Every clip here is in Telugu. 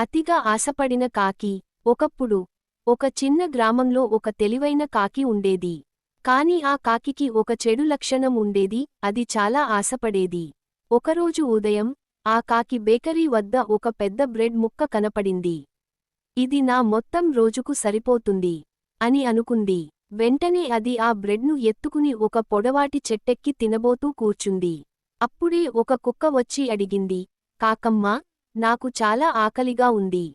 అతిగా ఆశపడిన కాకి ఒకప్పుడు ఒక చిన్న గ్రామంలో ఒక తెలివైన కాకి ఉండేది. కాని ఆ కాకికి ఒక చెడు లక్షణం ఉండేది అది చాలా ఆశపడేది. ఒకరోజు ఉదయం ఆ కాకి బేకరీ వద్ద ఒక పెద్ద బ్రెడ్ ముక్క కనపడింది. ఇది నా మొత్తం రోజుకు సరిపోతుంది అని అనుకుంది. వెంటనే అది ఆ బ్రెడ్ను ఎత్తుకుని ఒక పొడవాటి చెట్టెక్కి తినబోతూ కూర్చుంది. అప్పుడే ఒక కుక్క వచ్చి అడిగింది కాకమ్మా నాకు చాలా ఆకలిగా ఉంది.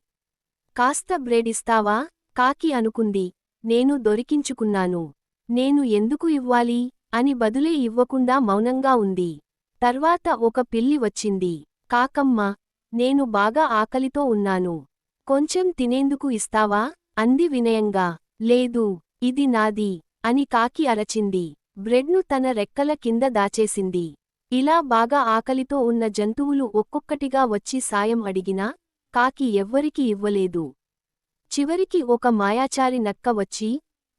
కాస్త బ్రెడ్ ఇస్తావా? కాకి అనుకుంది. నేను దొరికించుకున్నాను. నేను ఎందుకు ఇవ్వాలి? అని బదులే ఇవ్వకుండా మౌనంగా ఉంది. తర్వాత ఒక పిల్లి వచ్చింది. కాకమ్మ నేను బాగా ఆకలితో ఉన్నాను. కొంచెం తినేందుకు ఇస్తావా? అంది వినయంగా. లేదు ఇది నాది అని కాకి అరచింది. బ్రెడ్ను తన రెక్కల కింద దాచేసింది. ఇలా బాగా ఆకలితో ఉన్న జంతువులు ఒక్కొక్కటిగా వచ్చి సాయం అడిగినా కాకి ఎవ్వరికి ఇవ్వలేదు. చివరికి ఒక మాయాచారి నక్క వచ్చి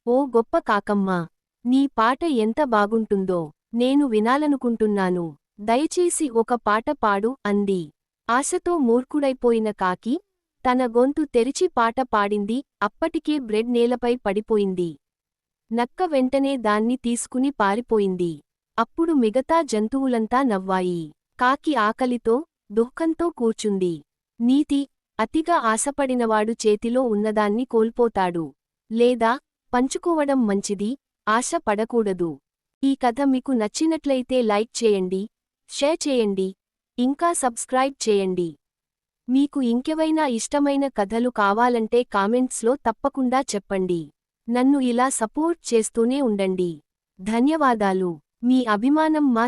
ఓ గొప్ప కాకమ్మా నీ పాట ఎంత బాగుంటుందో నేను వినాలనుకుంటున్నాను. దయచేసి ఒక పాట పాడు అంది. ఆశతో మూర్ఖుడైపోయిన కాకి తన గొంతు తెరిచి పాట పాడింది. అప్పటికే బ్రెడ్ నేలపై పడిపోయింది. నక్క వెంటనే దాన్ని తీసుకుని పారిపోయింది. అప్పుడు మిగతా జంతువులంతా నవ్వాయి. కాకి ఆకలితో దుఃఖంతో కూర్చుంది. నీతి అతిగా ఆశపడినవాడు చేతిలో ఉన్నదాన్ని కోల్పోతాడు. లేదా పంచుకోవడం మంచిది ఆశ పడకూడదు. ఈ కథ మీకు నచ్చినట్లయితే లైక్ చేయండి షేర్ చేయండి ఇంకా సబ్స్క్రైబ్ చేయండి. మీకు ఇంకెవైనా ఇష్టమైన కథలు కావాలంటే కామెంట్స్లో తప్పకుండా చెప్పండి. నన్ను ఇలా సపోర్ట్ చేస్తూనే ఉండండి. ధన్యవాదాలు. మీ అభిమానం మా